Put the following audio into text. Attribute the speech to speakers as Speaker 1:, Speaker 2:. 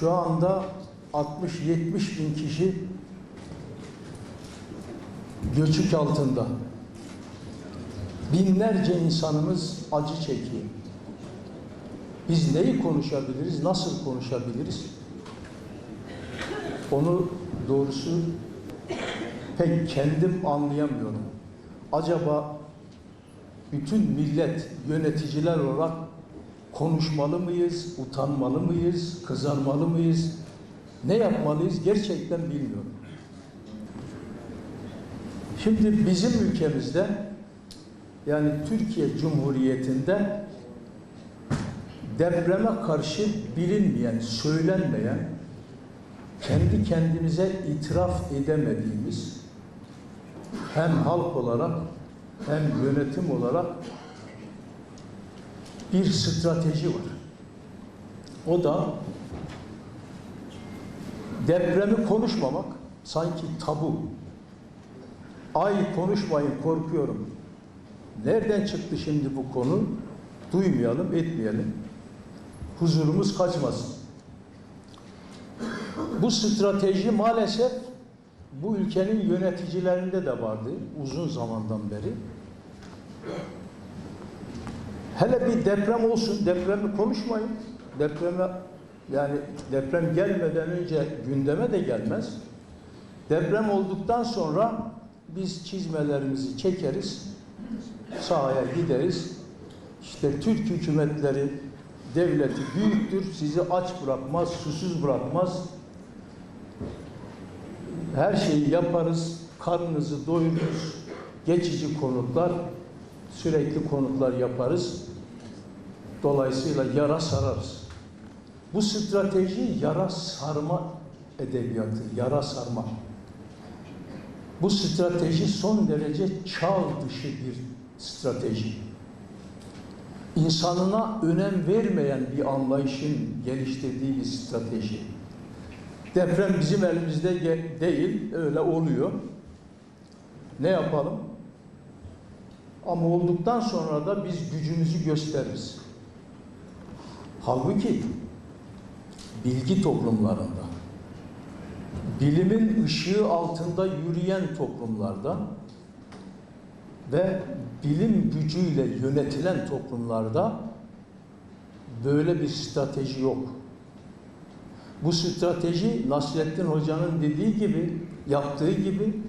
Speaker 1: Şu anda 60-70 bin kişi göçük altında. Binlerce insanımız acı çekiyor. Biz neyi konuşabiliriz, nasıl konuşabiliriz? Onu doğrusu pek kendim anlayamıyorum. Acaba bütün millet yöneticiler olarak konuşmalı mıyız, utanmalı mıyız, kızarmalı mıyız, ne yapmalıyız? Gerçekten bilmiyorum. Şimdi bizim ülkemizde yani Türkiye Cumhuriyeti'nde depreme karşı bilinmeyen, söylenmeyen, kendi kendimize itiraf edemediğimiz hem halk olarak hem yönetim olarak bir strateji var. O da depremi konuşmamak sanki tabu. Ay konuşmayın korkuyorum. Nereden çıktı şimdi bu konu? Duymayalım, etmeyelim. Huzurumuz kaçmasın. Bu strateji maalesef bu ülkenin yöneticilerinde de vardı uzun zamandan beri. Hele bir deprem olsun, depremi konuşmayın. Depreme yani deprem gelmeden önce gündeme de gelmez. Deprem olduktan sonra biz çizmelerimizi çekeriz, sahaya gideriz. İşte Türk hükümetleri, devleti büyüktür, sizi aç bırakmaz, susuz bırakmaz. Her şeyi yaparız, karnınızı doyururuz, geçici konutlar, sürekli konutlar yaparız. Dolayısıyla yara sararız. Bu strateji yara sarma edebiyatı, yara sarma. Bu strateji son derece çağ dışı bir strateji. İnsanına önem vermeyen bir anlayışın geliştirdiği bir strateji. Deprem bizim elimizde değil, öyle oluyor. Ne yapalım? Ama olduktan sonra da biz gücümüzü gösteririz. Halbuki bilgi toplumlarında, bilimin ışığı altında yürüyen toplumlarda ve bilim gücüyle yönetilen toplumlarda böyle bir strateji yok. Bu strateji Nasrettin Hoca'nın dediği gibi, yaptığı gibi